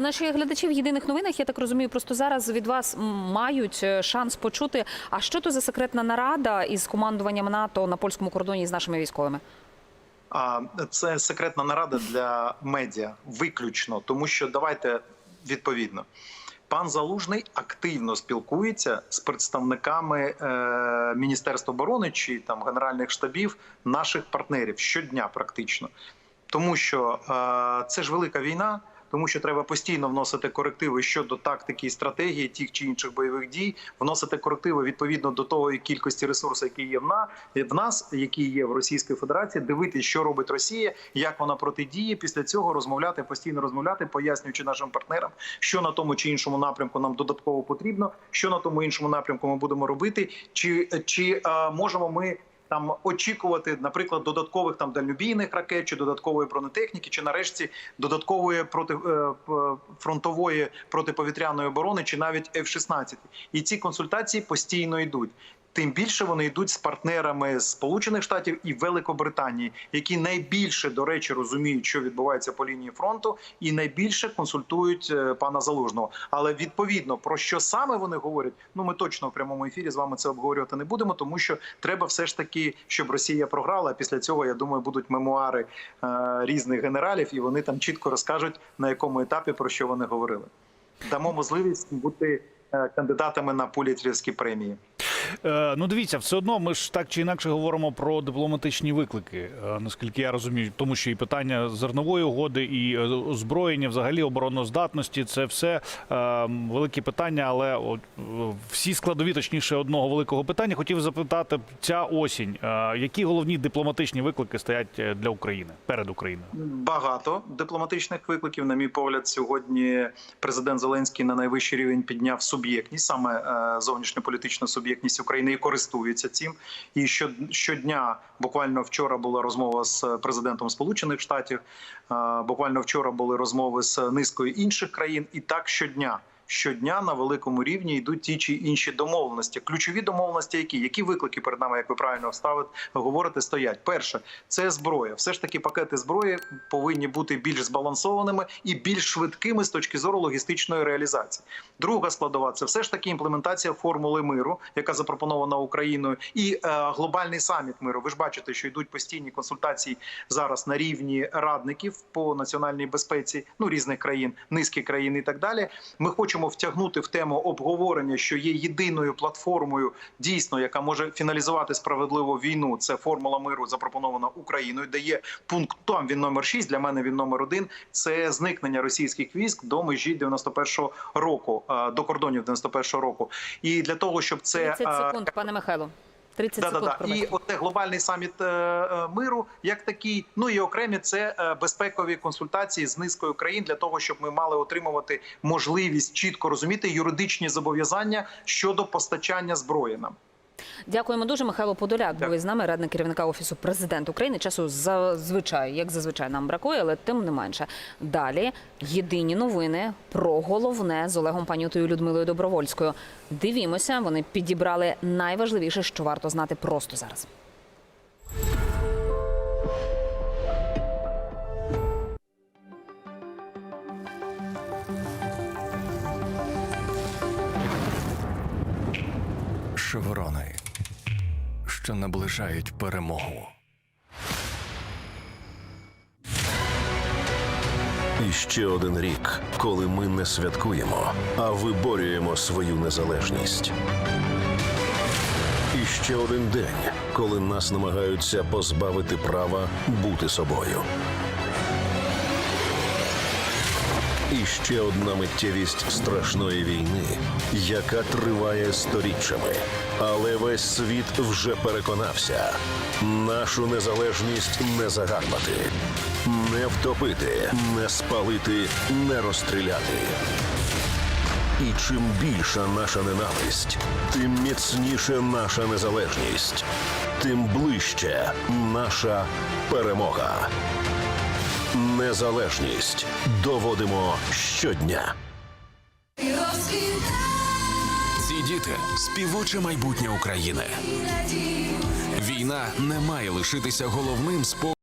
наші глядачі в єдиних новинах, я так розумію, просто зараз від вас мають е, шанс почути. А що то за секретна нарада із командуванням НАТО на польському кордоні з нашими військовими? Це секретна нарада для медіа виключно, тому що давайте відповідно. Пан Залужний активно спілкується з представниками е, Міністерства оборони чи там генеральних штабів наших партнерів щодня, практично, тому що е, це ж велика війна. Тому що треба постійно вносити корективи щодо тактики і стратегії тих чи інших бойових дій, вносити корективи відповідно до того кількості ресурсів, які є в на нас, які є в Російській Федерації, дивитися, що робить Росія, як вона протидіє. Після цього розмовляти, постійно розмовляти, пояснюючи нашим партнерам, що на тому чи іншому напрямку нам додатково потрібно, що на тому іншому напрямку ми будемо робити, чи, чи е, можемо ми. Там очікувати, наприклад, додаткових там дальнобійних ракет, чи додаткової бронетехніки, чи нарешті додаткової проти е, фронтової протиповітряної оборони, чи навіть F-16. І ці консультації постійно йдуть. Тим більше вони йдуть з партнерами Сполучених Штатів і Великобританії, які найбільше до речі розуміють, що відбувається по лінії фронту, і найбільше консультують е, пана Залужного. Але відповідно про що саме вони говорять, ну ми точно в прямому ефірі з вами це обговорювати не будемо, тому що треба все ж таки, щоб Росія програла. А після цього я думаю, будуть мемуари е, різних генералів, і вони там чітко розкажуть на якому етапі про що вони говорили. Дамо можливість бути е, кандидатами на пулітрівські премії. Е, ну, дивіться, все одно ми ж так чи інакше говоримо про дипломатичні виклики, е, наскільки я розумію, тому що і питання зернової угоди, і е, озброєння, взагалі обороноздатності це все великі питання, але всі складові, точніше, одного великого питання. Хотів запитати ця осінь, які головні дипломатичні виклики стоять для України перед Україною? Багато дипломатичних викликів. На мій погляд, сьогодні президент Зеленський на найвищий рівень підняв суб'єктність, саме зовнішньополітичну суб'єктність України і користуються цим. І щодня, буквально вчора була розмова з президентом Сполучених Штатів. Буквально вчора були розмови з низкою інших країн, і так щодня. Щодня на великому рівні йдуть ті чи інші домовленості. Ключові домовленості, які які виклики перед нами, як ви правильно вставите, говорите, стоять. Перше, це зброя. Все ж таки, пакети зброї повинні бути більш збалансованими і більш швидкими з точки зору логістичної реалізації. Друга складова це все ж таки імплементація формули миру, яка запропонована Україною, і е, глобальний саміт миру. Ви ж бачите, що йдуть постійні консультації зараз на рівні радників по національній безпеці ну різних країн, низки країн і так далі. Ми хочемо втягнути в тему обговорення, що є єдиною платформою, дійсно, яка може фіналізувати справедливу війну. Це формула миру, запропонована Україною, де є пункт там він номер 6, Для мене він номер один. Це зникнення російських військ до межі 91-го року, е, до кордонів 91-го року. І для того, щоб це 30 е, секунд, пане Михайло. 30 Да, да, секунд. да. І оце глобальний саміт е, е, миру, як такий. Ну і окремі це е, безпекові консультації з низкою країн для того, щоб ми мали отримувати можливість чітко розуміти юридичні зобов'язання щодо постачання зброї нам. Дякуємо дуже. Михайло Подоляк був із нами, радник керівника офісу президента України. Часу зазвичай, як зазвичай, нам бракує, але тим не менше. Далі єдині новини про головне з Олегом Панютою Людмилою Добровольською. Дивімося, вони підібрали найважливіше, що варто знати просто зараз. Шеврони, що наближають перемогу. І ще один рік, коли ми не святкуємо, а виборюємо свою незалежність. І ще один день, коли нас намагаються позбавити права бути собою. І ще одна миттєвість страшної війни, яка триває сторіччями. Але весь світ вже переконався: нашу незалежність не загадувати, не втопити, не спалити, не розстріляти. І чим більша наша ненависть, тим міцніше наша незалежність, тим ближче наша перемога. Незалежність доводимо щодня. Ці діти співоче майбутнє України. Війна не має лишитися головним спо.